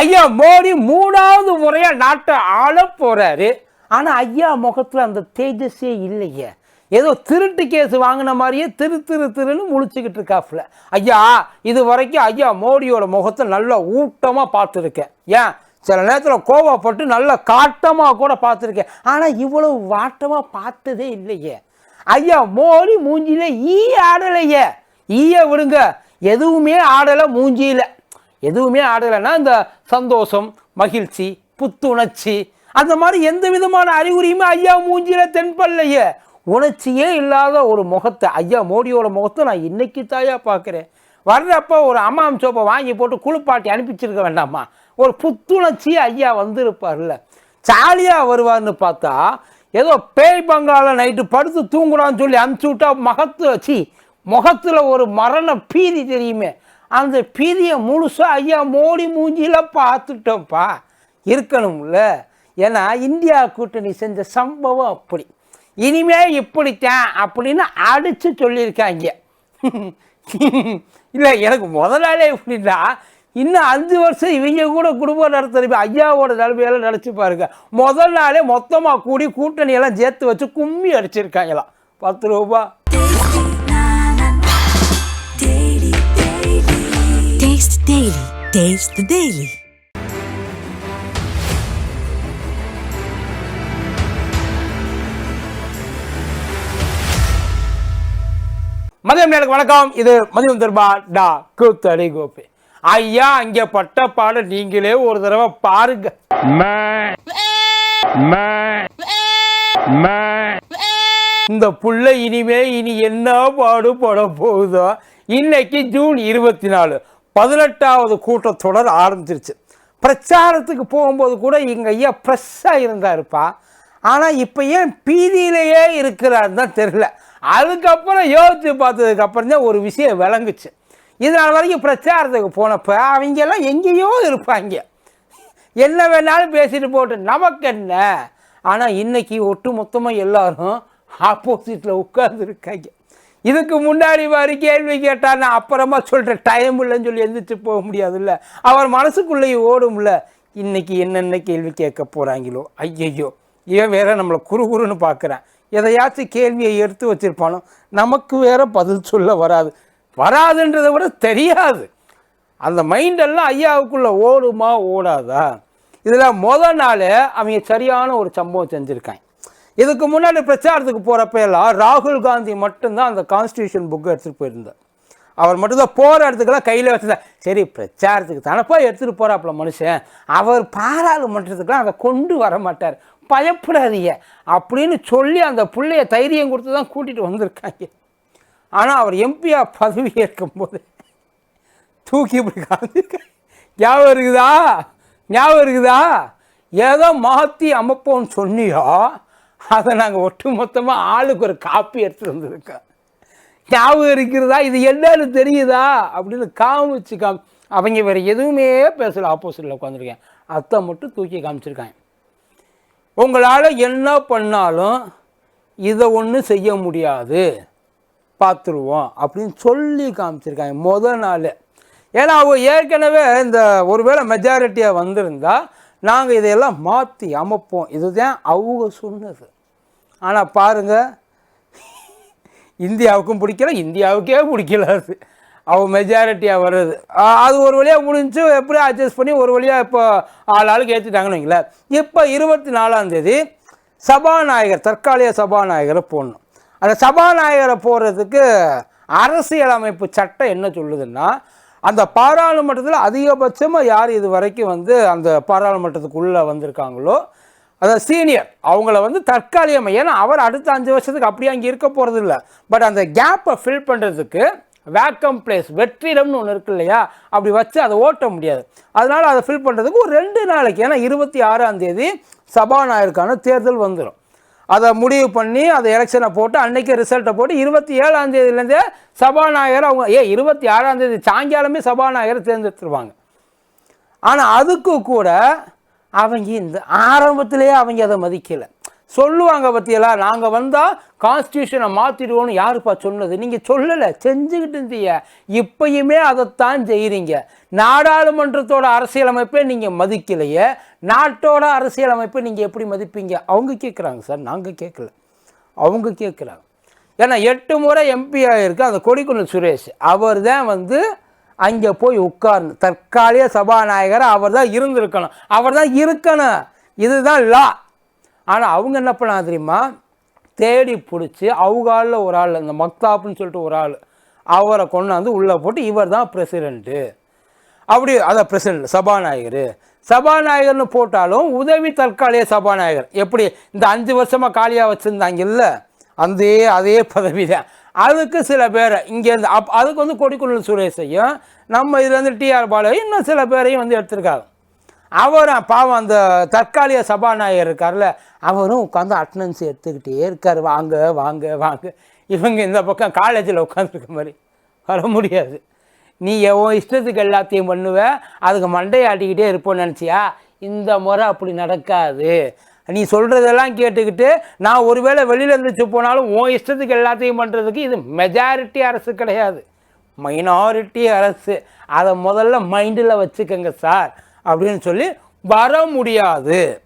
ஐயா மோடி மூணாவது முறையாக நாட்டை ஆள போகிறாரு ஆனால் ஐயா முகத்தில் அந்த தேஜஸே இல்லையே. ஏதோ திருட்டு கேஸ் வாங்கின மாதிரியே திரு திரு திருன்னு முழிச்சுக்கிட்டு இருக்காப்புல. ஐயா இது வரைக்கும் ஐயா மோடியோட முகத்தை நல்லா ஊட்டமாக பார்த்துருக்கேன். ஏன்? சில நேரத்தில் கோவப்பட்டு நல்ல காட்டமாக கூட பார்த்துருக்கேன். ஆனால் இவ்வளவு வாட்டமாக பார்த்ததே இல்லையே. ஐயா மோடி மூஞ்சியில ஈ ஆடலையே. ஈய விடுங்க. எதுவுமே ஆடலை மூஞ்சியில். எதுவுமே ஆடலைன்னா இந்த சந்தோஷம் மகிழ்ச்சி புத்துணர்ச்சி அந்த மாதிரி எந்த விதமான அறிகுறியுமே ஐயா மூஞ்சியில தென்படலையே. உணர்ச்சியே இல்லாத ஒரு முகத்தை ஐயா மோடியோட முகத்தை நான் இன்னைக்கு தாயா பார்க்குறேன். வர்றப்போ ஒரு அம்மாம் சோப்பை வாங்கி போட்டு குளிப்பாட்டி அனுப்பிச்சிருக்க வேண்டாமா? ஒரு புத்துணர்ச்சி ஐயா வந்திருப்பார்ல ஜாலியாக வருவார்னு பார்த்தா ஏதோ பேய் பங்காள நைட்டு படுத்து தூங்குறான்னு சொல்லி அனுப்பிச்சி விட்டா மகத்து வச்சு முகத்தில் ஒரு மரண பீதி தெரியுமே. அந்த பீதியை முழுசாக ஐயா மோடி மூஞ்சியில் பார்த்துட்டோம்ப்பா. இருக்கணும்ல. ஏன்னா இந்தியா கூட்டணி செஞ்ச சம்பவம் அப்படி. இனிமே இப்படித்தான் அப்படின்னு அடித்து சொல்லியிருக்காங்க. இல்லை எனக்கு முதலாளே எப்படின்னா இன்னும் அஞ்சு வருஷம் இவங்க கூட குடும்பம் நடத்துறப்ப ஐயாவோட நிலைமையெல்லாம் நினச்சி பாருங்க. முதல் நாளே மொத்தமாக கூடி கூட்டணியெல்லாம் சேர்த்து வச்சு கும்மி அடிச்சிருக்காங்களாம். பத்து ரூபா. Taste the Daily. Taste the Daily. மதியம் நேருக்கு வணக்கம். இது மதியம் தர்பா டா கூத்தடி கோப்பி ஐயா அங்கே பட்ட பாட நீங்களே ஒரு தடவை பாருங்க. இந்த புள்ள இனிமே இனி என்ன பாடுபட போகுதோ? இன்னைக்கு ஜூன் இருபத்தி நாலு. பதினெட்டாவது கூட்டத்தொடர் ஆரம்பிச்சிருச்சு. பிரச்சாரத்துக்கு போகும்போது கூட எங்க ஐயா ஃப்ரெஷ்ஷாக இருந்தாருப்பா. ஆனால் இப்போ ஏன் பீதியிலேயே இருக்கிறாருன்னு தான் தெரில அதுக்கப்புறம் யோசித்து பார்த்ததுக்கப்புறம் தான் ஒரு விஷயம் விளங்குச்சு. இதனால் வரைக்கும் பிரச்சாரத்துக்கு போனப்போ அவங்க எல்லாம் எங்கேயோ இருப்பாங்க. என்ன வேணாலும் பேசிட்டு போட்டு நமக்கு என்ன? ஆனால் இன்றைக்கி ஒட்டு மொத்தமாக எல்லோரும் ஆப்போசிட்டில் உட்கார்ந்துருக்காங்க. இதுக்கு முன்னாடி மாதிரி கேள்வி கேட்டால் நான் அப்புறமா சொல்கிறேன் டைம் இல்லைன்னு சொல்லி எந்திரிச்சு போக முடியாதுல்ல? அவர் மனசுக்குள்ளேயே ஓடும்ல? இன்றைக்கி என்னென்ன கேள்வி கேட்க போகிறாங்களோ ஐயையோ இவன் வேற நம்மளை குறுகுறுன்னு பார்க்குறேன். எதையாச்சும் கேள்வியை எடுத்து வச்சிருப்பானோ? நமக்கு வேற பதில் சொல்ல வராது. வராதுன்றதை விட தெரியாது. அந்த மைண்டெல்லாம் ஐயாவுக்குள்ளே ஓடுமா? ஓடாதா? இதில் முத நாள் அவங்க சரியான ஒரு சம்பவம் செஞ்சுருக்காங்க இதுக்கு முன்னாடி பிரச்சாரத்துக்கு போகிறப்ப எல்லாம் ராகுல் காந்தி மட்டும்தான் அந்த கான்ஸ்டியூஷன் புக்கை எடுத்துகிட்டு போயிருந்தார். அவர் மட்டும்தான் போகிற இடத்துக்கெல்லாம் கையில் வச்சுருந்தார் சரி பிரச்சாரத்துக்கு தானப்பா எடுத்துகிட்டு போகிறாப்புல மனுஷன். அவர் பாராளுமன்றத்துக்குலாம் அதை கொண்டு வர மாட்டார். பயப்படாதீங்க அப்படின்னு சொல்லி அந்த பிள்ளைய தைரியம் கொடுத்து தான் கூட்டிகிட்டு வந்திருக்காங்க. ஆனால் அவர் எம்பியாக பதவி ஏற்கும்போது தூக்கி இப்படி ஞாபகம் இருக்குதா? ஞாபகம் இருக்குதா? ஏதோ மாற்றி அமைப்போம்னு சொன்னியோ? அதை நாங்கள் ஒட்டு மொத்தமாக ஆளுக்கு ஒரு காப்பி எடுத்து வந்திருக்கோம். ஞாபகம் இருக்கிறதா? இது என்னன்னு தெரியுதா? அப்படின்னு காமிச்சு காமி அவங்க வேறு எதுவுமே பேசல ஆப்போசிட்டில் உட்காந்துருக்கேன் அத்தை மட்டும் தூக்கி காமிச்சிருக்காங்க. உங்களால் என்ன பண்ணாலும் இதை ஒன்றும் செய்ய முடியாது. பார்த்துருவோம் அப்படின்னு சொல்லி காமிச்சிருக்காங்க. முத நாள். ஏன்னா அவங்க ஏற்கனவே இந்த ஒருவேளை மெஜாரிட்டியாக வந்திருந்தா நாங்கள் இதையெல்லாம் மாற்றி அமைப்போம். இதுதான் அவங்க சொன்னது. ஆனால் பாருங்கள் இந்தியாவுக்கும் பிடிக்கல இந்தியாவுக்கே பிடிக்கல அது. அவ மெஜாரிட்டியாக வர்றது. அது ஒரு வழியாக முடிஞ்சு எப்படி அட்ஜஸ்ட் பண்ணி ஒரு வழியாக இப்போ ஆள் ஆளுக்கு ஏற்றிட்டாங்கன்னு வைங்களேன். இப்போ இருபத்தி நாலாம் தேதி சபாநாயகர் தற்காலிக சபாநாயகரை போடணும். அந்த சபாநாயகரை போடுறதுக்கு அரசியலமைப்பு சட்டம் என்ன சொல்லுதுன்னா அந்த பாராளுமன்றத்தில் அதிகபட்சமாக யார் இது வரைக்கும் வந்து அந்த பாராளுமன்றத்துக்குள்ளே வந்திருக்காங்களோ அதாவது சீனியர் அவங்கள வந்து தற்காலிகமாக ஏன்னா அவர் அடுத்த அஞ்சு வருஷத்துக்கு அப்படியே அங்கே இருக்க போகிறது இல்லை பட் அந்த கேப்பை ஃபில் பண்ணுறதுக்கு வேக்கம் பிளேஸ் வெற்றிடம்னு ஒன்று இருக்கு இல்லையா? அப்படி வச்சு அதை ஓட்ட முடியாது. அதனால் அதை ஃபில் பண்ணுறதுக்கு ஒரு ரெண்டு நாளைக்கு ஏன்னா இருபத்தி ஆறாம் தேதி சபாநாயகருக்கான தேர்தல் வந்துடும் அதை முடிவு பண்ணி அதை எலெக்ஷனை போட்டு அன்னைக்கு ரிசல்ட்டை போட்டு இருபத்தி ஏழாம் தேதியிலேருந்தே சபாநாயகர் அவங்க ஏ இருபத்தி ஆறாம் தேதி சாயங்காலமே சபாநாயகரை தேர்ந்தெடுத்துருவாங்க. ஆனால் அதுக்கு கூட அவங்க இந்த ஆரம்பத்திலேயே அவங்க அதை மதிக்கலை. சொல்லுவாங்க பற்றியெல்லாம் நாங்கள் வந்தால் கான்ஸ்டியூஷனை மாற்றிடுவோன்னு யாருப்பா சொன்னது? நீங்கள் சொல்லலை செஞ்சுக்கிட்டு இருந்தீங்க. இப்பயுமே அதைத்தான் செய்கிறீங்க நாடாளுமன்றத்தோட அரசியலமைப்பை நீங்கள் மதிக்கலையே. நாட்டோட அரசியலமைப்பை நீங்கள் எப்படி மதிப்பீங்க? அவங்க கேட்குறாங்க சார் நாங்கள் கேட்கல அவங்க கேட்குறாங்க ஏன்னா எட்டு முறை எம்பி ஆகிருக்கு அந்த கொடிக்குன்னு சுரேஷ். அவர் தான் வந்து அங்கே போய் உட்கார்ந்து தற்காலிக சபாநாயகர் அவர் தான் இருந்திருக்கணும். அவர் தான் இருக்கணும். இதுதான் லா ஆனால் அவங்க என்ன பண்ணாங்க தெரியுமா? தேடி பிடிச்சி அவகாலில் ஒரு ஆள் இந்த மக்தாப்னு சொல்லிட்டு ஒரு ஆள் அவரை கொண்டாந்து உள்ளே போட்டு இவர் தான் பிரசிடெண்ட்டு அப்படி அதான் பிரசிடெண்ட் சபாநாயகர். சபாநாயகர்னு போட்டாலும் உதவி தற்காலிக சபாநாயகர். எப்படி? இந்த அஞ்சு வருஷமாக காலியாக வச்சுருந்தாங்கல்ல அந்த அதே பதவி தான். அதுக்கு சில பேரை இங்கேருந்து அப் அதுக்கு வந்து கொடிக்குள்ள சுரேஷையும் நம்ம இதுலேருந்து டிஆர் பாலையும் இன்னும் சில பேரையும் வந்து எடுத்திருக்காங்க. அவரும் பாவம் அந்த தற்காலிக சபாநாயகர் இருக்கார்ல அவரும் உட்காந்து அட்டனன்ஸ் எடுத்துக்கிட்டே இருக்கார். வாங்க வாங்க வாங்க. இவங்க இந்த பக்கம் காலேஜில் உட்காந்துருக்க மாதிரி. வர முடியாது. நீ உன் இஷ்டத்துக்கு எல்லாத்தையும் பண்ணுவ. அதுக்கு மண்டையை ஆட்டிக்கிட்டே இருப்போன்னு நினச்சியா? இந்த முறை அப்படி நடக்காது. நீ சொல்கிறதெல்லாம் கேட்டுக்கிட்டு நான் ஒருவேளை வெளியில் இருந்துச்சு போனாலும் உன் இஷ்டத்துக்கு எல்லாத்தையும் பண்ணுறதுக்கு இது மெஜாரிட்டி அரசு கிடையாது. மைனாரிட்டி அரசு. அதை முதல்ல மைண்டில் வச்சுக்கோங்க சார். அப்படின்னு சொல்லி வர முடியாது.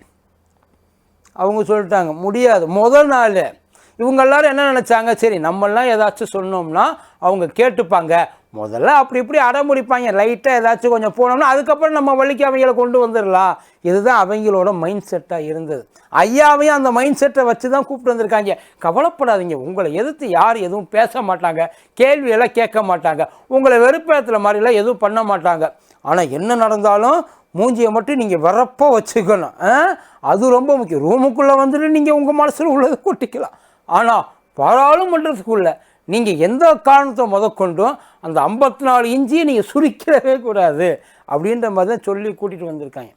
அவங்க சொல்லிட்டாங்க முடியாது. முதல் நாள். இவங்க எல்லாரும் என்ன நினச்சாங்க? சரி நம்மெல்லாம் ஏதாச்சும் சொன்னோம்னா அவங்க கேட்டுப்பாங்க. முதல்ல அப்படி இப்படி அடமுடிப்பாங்க லைட்டாக ஏதாச்சும் கொஞ்சம் போனோம்னா அதுக்கப்புறம் நம்ம வழிக்கு அவங்கள கொண்டு வந்துடலாம் இதுதான் அவங்களோட மைண்ட் செட்டாக இருந்தது. ஐயாவையும் அந்த மைண்ட் செட்டை வச்சு தான் கூப்பிட்டு வந்திருக்காங்க. கவலைப்படாதீங்க. உங்களை எதிர்த்து யார் எதுவும் பேச மாட்டாங்க. கேள்வியெல்லாம் கேட்க மாட்டாங்க. உங்களை வெறுப்பேற்றுற மாதிரிலாம் எதுவும் பண்ண மாட்டாங்க. ஆனால் என்ன நடந்தாலும் மூஞ்சியை மட்டும் நீங்கள் வரப்போ வச்சுக்கணும். ஆ? அது ரொம்ப முக்கியம். ரூமுக்குள்ளே வந்துட்டு நீங்கள் உங்கள் மனசில் உள்ளதை கொட்டிக்கலாம். ஆனால் பாராளுமன்றத்துக்குள்ளே நீங்கள் எந்த காரணத்தை முதற்கொண்டும் அந்த ஐம்பத்தி நாலு இஞ்சியை நீங்கள் சுருக்கிடவே கூடாது அப்படின்ற மாதிரி தான் சொல்லி கூட்டிகிட்டு வந்திருக்காங்க.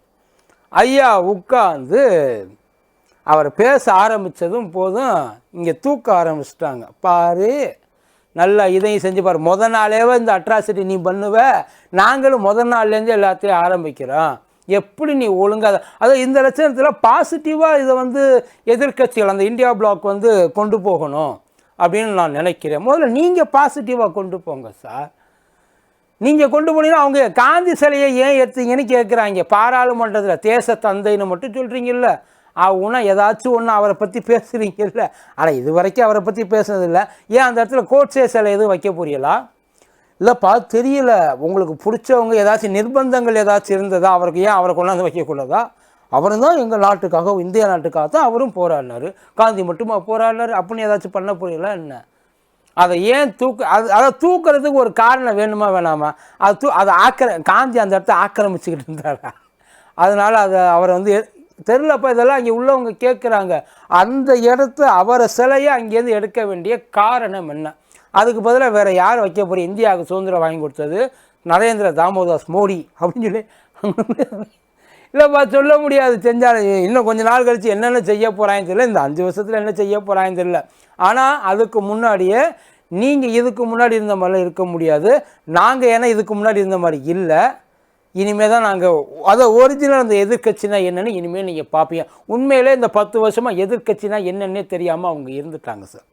ஐயா உட்காந்து அவர் பேச ஆரம்பித்ததும் போதும் இங்கே தூக்க ஆரம்பிச்சிட்டாங்க. பாரு நல்லா இதையும் செஞ்சு பாரு. முத நாளேவே இந்த அட்ராசிட்டி நீ பண்ணுவ. நாங்களும் முத நாள்லேருந்து எல்லாத்தையும் ஆரம்பிக்கிறோம். எப்படி நீ ஒழுங்காக அதாவது இந்த லட்சணத்தில் பாசிட்டிவாக இதை வந்து எதிர்க்கட்சிகள் அந்த இந்தியா பிளாக் வந்து கொண்டு போகணும் அப்படின்னு நான் நினைக்கிறேன். முதல்ல நீங்கள் பாசிட்டிவாக கொண்டு போங்க சார் நீங்கள் கொண்டு போனீங்கன்னா அவங்க காந்தி சிலையை ஏன் எடுத்தீங்கன்னு கேட்குறாங்க பாராளுமன்றத்தில் தேச தந்தைன்னு மட்டும் சொல்கிறீங்கல்ல ஆகும்னா ஏதாச்சும் ஒன்று அவரை பற்றி பேசுகிறீங்கல்ல ஆனால் இது வரைக்கும் அவரை பற்றி பேசுனதில்லை. ஏன் அந்த இடத்துல கோட்ஸே சிலை எதுவும் வைக்க புரியலா? இல்லைப்பா தெரியல. உங்களுக்கு பிடிச்சவங்க ஏதாச்சும் நிர்பந்தங்கள் ஏதாச்சும் இருந்ததா? அவருக்கு ஏன் அவரை கொண்டாந்து வைக்கக்கூடாதா? அவரும் தான் எங்கள் நாட்டுக்காக இந்திய நாட்டுக்காக தான் அவரும் போராடினாரு. காந்தி மட்டுமா போராடினார்? அப்படின்னு ஏதாச்சும் பண்ண புரியல என்ன? அதை ஏன் தூக்க அது அதை தூக்குறதுக்கு ஒரு காரணம் வேணுமா வேணாமா? அது தூ அதை ஆக்கிர காந்தி அந்த இடத்த ஆக்கிரமிச்சுக்கிட்டு இருந்தாரா? அதனால் அதை அவரை வந்து தெரிலப்பா இதெல்லாம் இங்கே உள்ளவங்க கேட்குறாங்க. அந்த இடத்த அவரை சிலையை அங்கேருந்து எடுக்க வேண்டிய காரணம் என்ன? அதுக்கு பதிலாக வேறு யார் வைக்க போகிற இந்தியாவுக்கு சுதந்திரம் வாங்கி கொடுத்தது? நரேந்திர தாமோதாஸ் மோடி அப்படின்னு சொல்லி இல்லைப்பா சொல்ல முடியாது. செஞ்சால் இன்னும் கொஞ்ச நாள் கழித்து என்னென்ன செய்ய போகிறாங்கன்னு தெரியல. இந்த அஞ்சு வருஷத்தில் என்ன செய்ய போகிறாங்கன்னு தெரியல. ஆனால் அதுக்கு முன்னாடியே நீங்கள் இதுக்கு முன்னாடி இருந்த மாதிரிலாம் இருக்க முடியாது. நாங்கள் ஏன்னா இதுக்கு முன்னாடி இருந்த மாதிரி இல்லை. இனிமேல் தான் நாங்கள் அதை ஒரிஜினல் அந்த எதிர்கட்சினா என்னென்னு இனிமேல் நீங்கள் பார்ப்பீங்க உண்மையிலே இந்த பத்து வருஷமாக எதிர்கட்சினா என்னென்னே தெரியாமல் அவங்க இருந்துட்டாங்க சார்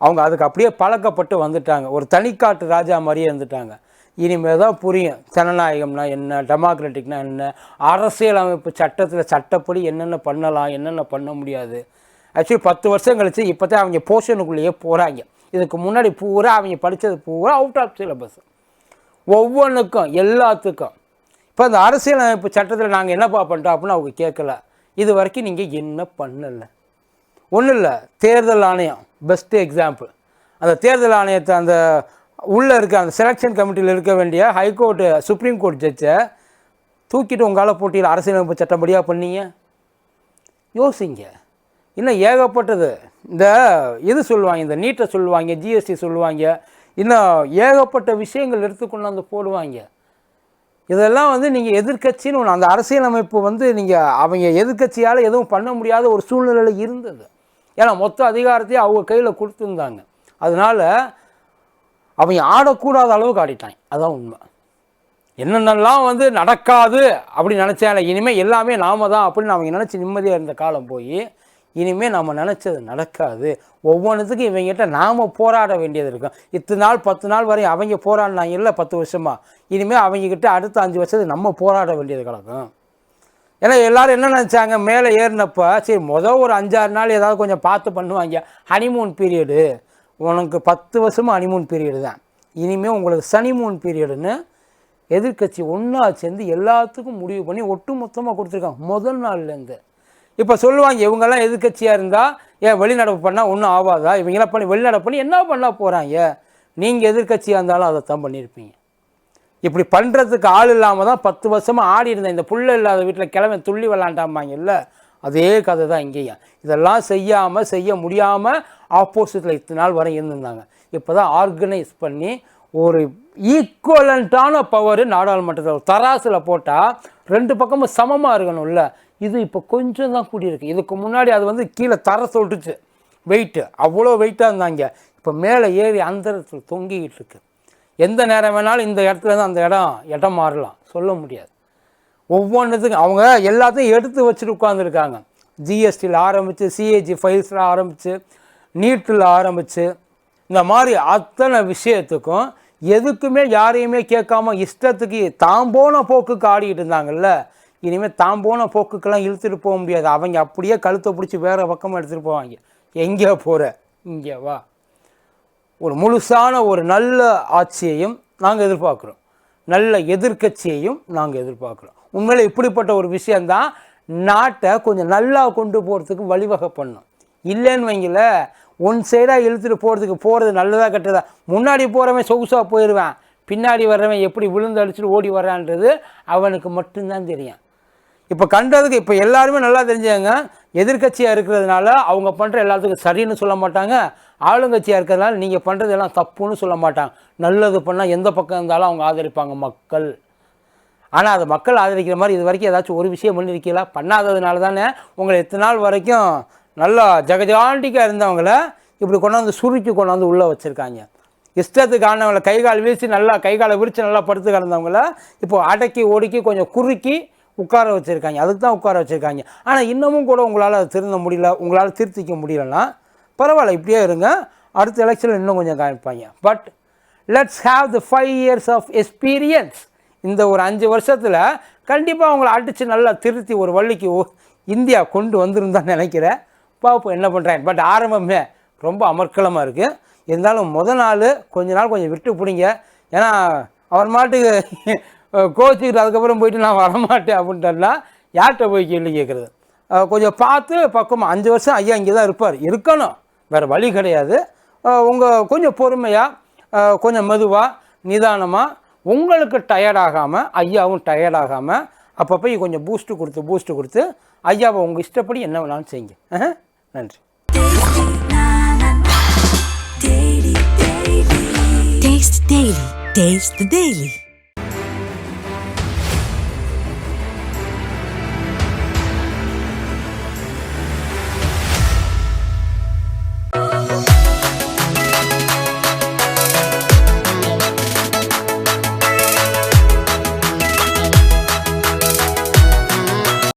அவங்க அதுக்கு அப்படியே பழக்கப்பட்டு வந்துட்டாங்க. ஒரு தனிக்காட்டு ராஜா மாதிரியே இருந்துட்டாங்க. இனிமேல் தான் புரியும். ஜனநாயகம்னா என்ன டெமோக்ராட்டிக்னா என்ன அரசியலமைப்பு சட்டத்தில் சட்டப்படி என்னென்ன பண்ணலாம் என்னென்ன பண்ண முடியாது. ஆக்சுவலி பத்து வருஷம் கழிச்சு இப்போ தான் அவங்க போர்ஷனுக்குள்ளேயே போகிறாங்க இதுக்கு முன்னாடி பூரா அவங்க படித்தது பூரா அவுட் ஆஃப் சிலபஸ் ஒவ்வொன்றுக்கும் எல்லாத்துக்கும். இப்போ இந்த அரசியலமைப்பு சட்டத்தில் நாங்கள் என்னப்பா பண்ணுறோம் அப்படின்னு அவங்க கேட்கல. இது வரைக்கும் நீங்கள் என்ன பண்ணலை? ஒன்றும் இல்லை. தேர்தல் ஆணையம் பெஸ்ட்டு எக்ஸாம்பிள் அந்த தேர்தல் ஆணையத்தை அந்த உள்ளே இருக்க அந்த செலெக்ஷன் கமிட்டியில் இருக்க வேண்டிய ஹைகோர்ட்டு சுப்ரீம் கோர்ட் ஜட்ஜை தூக்கிட்டு உங்களால் போட்டியில் அரசியலமைப்பு சட்டப்படியாக பண்ணீங்க? யோசிங்க. இன்னும் ஏகப்பட்டது. இந்த இது சொல்லுவாங்க இந்த நீட்டை சொல்லுவாங்க ஜிஎஸ்டி சொல்லுவாங்க. இன்னும் ஏகப்பட்ட விஷயங்கள் எடுத்து அந்த போடுவாங்க. இதெல்லாம் வந்து நீங்கள் எதிர்க்கட்சின்னு ஒன்று அந்த அரசியலமைப்பு வந்து நீங்கள் அவங்க எதிர்க்கட்சியால் எதுவும் பண்ண முடியாத ஒரு சூழ்நிலையில் இருந்தது. ஏன்னா மொத்த அதிகாரத்தையும் அவங்க கையில் கொடுத்துருந்தாங்க. அதனால் அவங்க ஆடக்கூடாத அளவுக்கு ஆடிட்டாங்க. அதுதான் உண்மை. என்னென்னலாம் வந்து நடக்காது அப்படி நினச்சேன். இனிமேல் எல்லாமே நாம தான் அப்படின்னு அவங்க நினச்சி நிம்மதியாக இருந்த காலம் போய் இனிமேல் நம்ம நினச்சது நடக்காது. ஒவ்வொன்றுத்துக்கும் இவங்ககிட்ட நாம் போராட வேண்டியது இருக்கும். இத்தனை நாள் பத்து நாள் வரையும் அவங்க போராடினாங்க இல்லை பத்து வருஷமா? இனிமேல் அவங்கக்கிட்ட அடுத்த அஞ்சு வருஷத்துக்கு நம்ம போராட வேண்டியது கிடக்கும். ஏன்னா எல்லோரும் என்ன நினச்சாங்க? மேலே ஏறினப்போ சரி மொதல் ஒரு அஞ்சாறு நாள் ஏதாவது கொஞ்சம் பார்த்து பண்ணுவாங்க. ஹனிமூன் பீரியடு உனக்கு பத்து வருஷமும் ஹனிமூன் பீரியடு தான். இனிமேல் உங்களுக்கு சனிமூன் பீரியடுன்னு எதிர்க்கட்சி ஒன்றா சேர்ந்து எல்லாத்துக்கும் முடிவு பண்ணி ஒட்டு மொத்தமாக கொடுத்துருக்காங்க. முதல் நாள்லேருந்து இப்போ சொல்லுவாங்க இவங்கெல்லாம் எதிர்க்கட்சியாக இருந்தால் ஏன் வெளிநடப்பு பண்ணால் ஒன்றும் ஆகாதா இவங்களாம் பண்ணி வெளிநடப்பு பண்ணி என்ன பண்ண போகிறாங்க நீங்கள் எதிர்க்கட்சியாக இருந்தாலும் அதை தான் பண்ணியிருப்பீங்க. இப்படி பண்ணுறதுக்கு ஆள் இல்லாமல் தான் பத்து வருஷமாக ஆடி இருந்தேன் இந்த புள்ள இல்லாத வீட்டில் கிழமை துள்ளி விளாண்டாமாங்க இல்லை? அதே கதை தான் இங்கேயும். இதெல்லாம் செய்யாமல் செய்ய முடியாமல் ஆப்போசிட்டில் இத்தனை நாள் வரை இருந்திருந்தாங்க. இப்போ தான் ஆர்கனைஸ் பண்ணி ஒரு ஈக்குவலண்ட்டான பவர் நாடாளுமன்றத்தில் தராசில் போட்டால் ரெண்டு பக்கமும் சமமாக இருக்கணும்ல இது இப்போ கொஞ்சம் தான் கூடியிருக்கு. இதுக்கு முன்னாடி அது வந்து கீழே தர சொல்லிட்டுச்சு. வெயிட்டு அவ்வளோ வெயிட்டாக இருந்தாங்க. இப்போ மேலே ஏறி அந்தரத்தில் தொங்கிக்கிட்டு இருக்கு. எந்த நேரம் வேணாலும் இந்த இடத்துல தான் அந்த இடம் இடம் மாறலாம். சொல்ல முடியாது. ஒவ்வொன்றுத்துக்கும் அவங்க எல்லாத்தையும் எடுத்து வச்சுட்டு உட்காந்துருக்காங்க ஜிஎஸ்டியில் ஆரம்பித்து சிஏஜி ஃபைல்ஸில் ஆரம்பித்து நீட்டில் ஆரம்பித்து இந்த மாதிரி அத்தனை விஷயத்துக்கும் எதுக்குமே யாரையுமே கேட்காம இஷ்டத்துக்கு தாம் போன போக்குக்கு ஆடிக்கிட்டு இருந்தாங்கல்ல. இனிமேல் தாம் போன போக்குக்கெல்லாம் இழுத்துட்டு போக முடியாது. அவங்க அப்படியே கழுத்தை பிடிச்சி வேறு பக்கமாக எடுத்துகிட்டு போவாங்க. எங்கே போகிற இங்கே வா. ஒரு முழுசான ஒரு நல்ல ஆட்சியையும் நாங்கள் எதிர்பார்க்குறோம். நல்ல எதிர்க்கட்சியையும் நாங்கள் எதிர்பார்க்குறோம். உண்மையில் இப்படிப்பட்ட ஒரு விஷயந்தான் நாட்டை கொஞ்சம் நல்லா கொண்டு போகிறதுக்கு வழிவகை பண்ணும். இல்லைன்னு வைங்கள ஒன் சைடாக இழுத்துட்டு போகிறதுக்கு போகிறது நல்லதாக கெட்டதா? முன்னாடி போகிறவன் சொகுசாக போயிடுவேன் பின்னாடி வர்றவன் எப்படி விழுந்து அடிச்சுட்டு ஓடி வர்றான்றது அவனுக்கு மட்டும்தான் தெரியும். இப்போ கண்டதுக்கு இப்போ எல்லாருமே நல்லா தெரிஞ்சாங்க எதிர்க்கட்சியாக இருக்கிறதுனால அவங்க பண்ணுற எல்லாத்துக்கும் சரின்னு சொல்ல மாட்டாங்க. ஆளுங்கட்சியாக இருக்கிறதுனால நீங்கள் பண்ணுறது எல்லாம் தப்புன்னு சொல்ல மாட்டாங்க. நல்லது பண்ணால் எந்த பக்கம் இருந்தாலும் அவங்க ஆதரிப்பாங்க மக்கள். ஆனால் அது மக்கள் ஆதரிக்கிற மாதிரி இது வரைக்கும் ஏதாச்சும் ஒரு விஷயம் பண்ணியிருக்கீங்களா பண்ணாததுனால தானே உங்களை எத்தனை நாள் வரைக்கும் நல்லா ஜெகஜாண்டிக்காக இருந்தவங்கள இப்படி கொண்டாந்து சுருக்கி கொண்டாந்து உள்ளே வச்சுருக்காங்க. இஷ்டத்துக்கு ஆனவங்களை கை கால் வீழ்ச்சி நல்லா கை காலை விரித்து நல்லா படுத்து கிடந்தவங்கள இப்போ அடக்கி ஒடுக்கி கொஞ்சம் குறுக்கி உட்கார வச்சுருக்காங்க. அதுக்கு தான் உட்கார வச்சுருக்காங்க. ஆனால் இன்னமும் கூட உங்களால் அதை திருந்த முடியல உங்களால் திருத்திக்க முடியலன்னா பரவாயில்ல இப்படியே இருங்க. அடுத்த எலெக்ஷனில் இன்னும் கொஞ்சம் காமிப்பாங்க. But let's have the five years of experience இந்த ஒரு அஞ்சு வருஷத்தில் கண்டிப்பாக அவங்கள அடித்து நல்லா திருத்தி ஒரு வள்ளிக்கு ஓ- இந்தியா கொண்டு வந்திருந்தான்னு நினைக்கிறேன். பார்ப்போம் என்ன பண்ணுறாங்க பட் ஆரம்பமே ரொம்ப அமர்க்கலமாக இருக்குது இருந்தாலும் முத நாள் கொஞ்ச நாள் கொஞ்சம் விட்டு பிடிங்க. ஏன்னா அவர் மாட்டுக்கு கோச்சிக்கிட்டு அதுக்கப்புறம் போயிட்டு நான் வரமாட்டேன் அப்படின்ட்டுலாம் யார்கிட்ட போய் கேள்வி கேட்குறது? கொஞ்சம் பார்த்து பக்கமாக அஞ்சு வருஷம் ஐயா இங்கே தான் இருப்பார். இருக்கணும். வேறு வழி கிடையாது. உங்கள் கொஞ்சம் பொறுமையாக கொஞ்சம் மெதுவாக நிதானமாக உங்களுக்கு டயர்டாகாமல் ஐயாவும் டயர்டாகாமல் அப்பப்போ கொஞ்சம் பூஸ்ட்டு கொடுத்து பூஸ்ட்டு கொடுத்து ஐயாவை உங்கள் இஷ்டப்படி என்ன வேணாலும் செய்யுங்க. நன்றி. Taste the Daily. Taste the Daily.